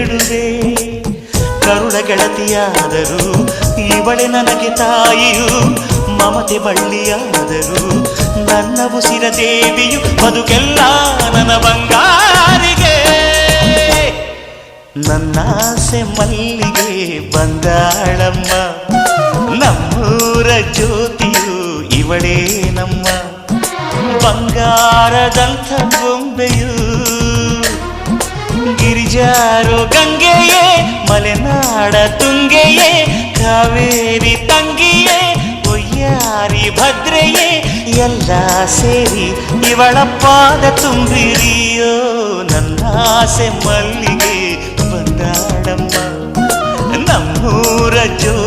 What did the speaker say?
ಬೇಡುವೆ. ಕರುಣ ಗೆಳತಿಯಾದರು ಇವಳೆ ನನಗೆ ತಾಯಿಯು, ಮಮತೆ ಬಳ್ಳಿಯಾದರು ನನ್ನ ಉಸಿರ ದೇವಿಯು ಬದುಕೆಲ್ಲ ನನ್ನ ಬಂಗಾರಿಗೆ. ನನ್ನಾಸೆ ಮಲ್ಲಿಗೆ ಬಂದಾಳಮ್ಮ ನಮ್ಮೂರ ಜ್ಯೋತಿಯು ಇವಳೇ ನಮ್ಮ ಬಂಗಾರದಂಥ ಗೊಂಬೆಯು. ಗಿರಿಜಾರೋ ಗಂಗೆಯೇ ಮಲೆನಾಡ ತುಂಗೆಯೇ ಕಾವೇರಿ ತಂಗಿಯೇ ಒಯ್ಯಾರಿ ಭದ್ರೆಯೇ ಎಲ್ಲ ಸೇರಿ ಇವಳ ಪಾದ ತುಂಬಿರಿಯೋ ನನ್ನಾಸೆ ಮಲ್ಲಿಗೆ ಬಂದಾಳಮ್ಮ ನಮ್ಮೂರ ಜೋ